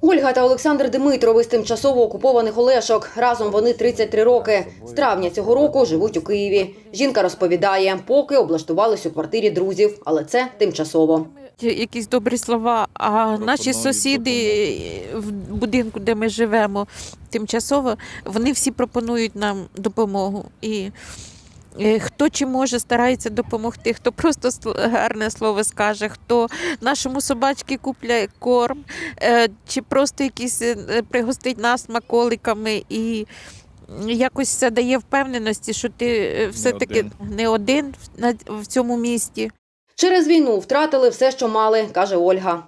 Ольга та Олександр Димитрови з тимчасово окупованих Олешок. Разом вони 33 роки. З травня цього року живуть у Києві. Жінка розповідає, поки облаштувались у квартирі друзів, але це тимчасово. якісь добрі слова. А наші сусіди в будинку, де ми живемо тимчасово, вони всі пропонують нам допомогу. І хто чи може старається допомогти, хто просто гарне слово скаже, хто нашому собачці купляє корм, е, чи просто якісь е, пригостить нас смаколиками і. Якось це дає впевненості, що ти е, все-таки один. не один в цьому місті. Через війну втратили все, що мали, каже Ольга.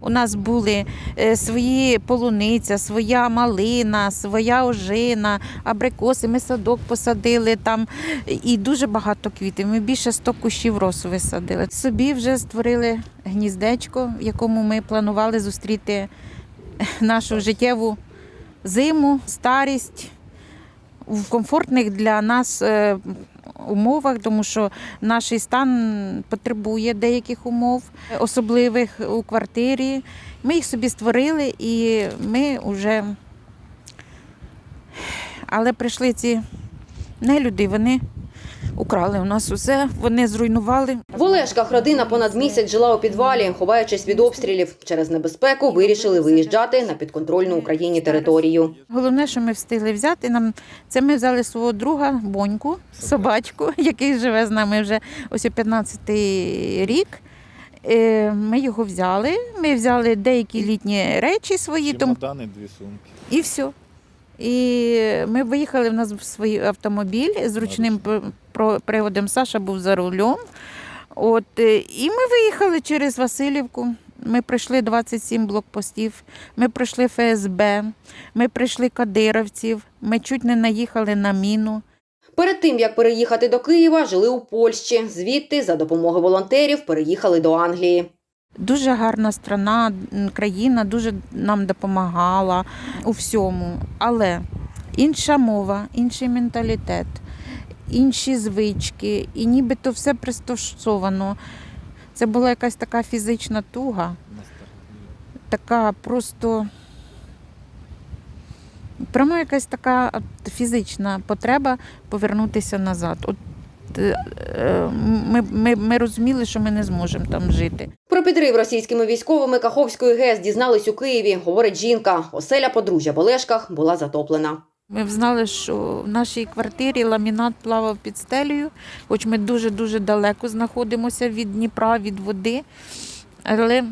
У нас були е, свої полуниця, своя малина, своя ожина, абрикоси. Ми садок посадили там і дуже багато квітів. Ми більше 100 кущів росу висадили. Собі вже створили гніздечко, в якому ми планували зустріти нашу життєву зиму, старість в комфортних для нас е, умовах, тому що наш стан потребує деяких умов особливих у квартирі. Ми їх собі створили і ми вже. Але прийшли ці нелюди, вони украли у нас усе, вони зруйнували. В Олешках родина понад місяць жила у підвалі, ховаючись від обстрілів. Через небезпеку вирішили виїжджати на підконтрольну Україні територію. Головне, що ми встигли взяти, нам це ми взяли свого друга, боньку, собачку, який живе з нами вже ось 15-й рік. Е, Ми його взяли. Ми взяли деякі літні речі свої, Чемодани, дві сумки. і все. І ми виїхали в нас в свій автомобіль з ручним приводом. Саша був за рулем. От, е, і ми виїхали через Васильівку. Ми пройшли 27 блокпостів, ми пройшли ФСБ, ми пройшли кадировців, ми чуть не наїхали на міну. Перед тим як переїхати до Києва, жили у Польщі. Звідти за допомогою волонтерів переїхали до Англії. Дуже гарна страна, країна дуже нам допомагала у всьому. Але інша мова, інший менталітет, інші звички, і нібито все пристосовано. Це була якась така фізична туга, така просто. Прямо якась така фізична потреба повернутися назад. От, е, е, ми, ми, ми розуміли, що ми не зможемо там жити. Про підрив російськими військовими Каховської ГЕС дізнались у Києві, говорить жінка. Оселя подружжя в Олешках була затоплена. Ми знали, що в нашій квартирі ламінат плавав під стелею, хоч ми дуже-дуже далеко знаходимося від Дніпра, від води. Але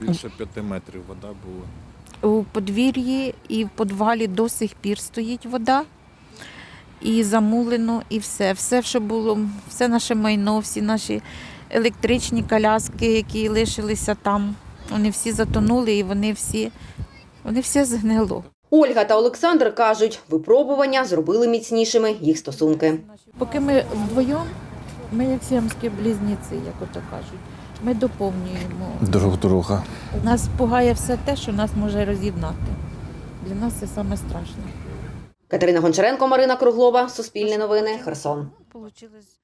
Більше п'яти метрів вода була. у подвір'ї і в подвалі до сих пір стоїть вода. І замулено, і все. Все, що було, все наше майно, всі наші електричні коляски, які лишилися там, вони всі затонули і вони всі, вони все згнило. Ольга та Олександр кажуть, випробування зробили міцнішими їх стосунки. Поки ми вдвоєм, ми як сіамські близнюці, як ото кажуть, ми доповнюємо. Друг друга. Нас пугає все те, що нас може роз'єднати. Для нас це саме страшне. Катерина Гончаренко, Марина Круглова, Суспільне новини, Херсон. Получилось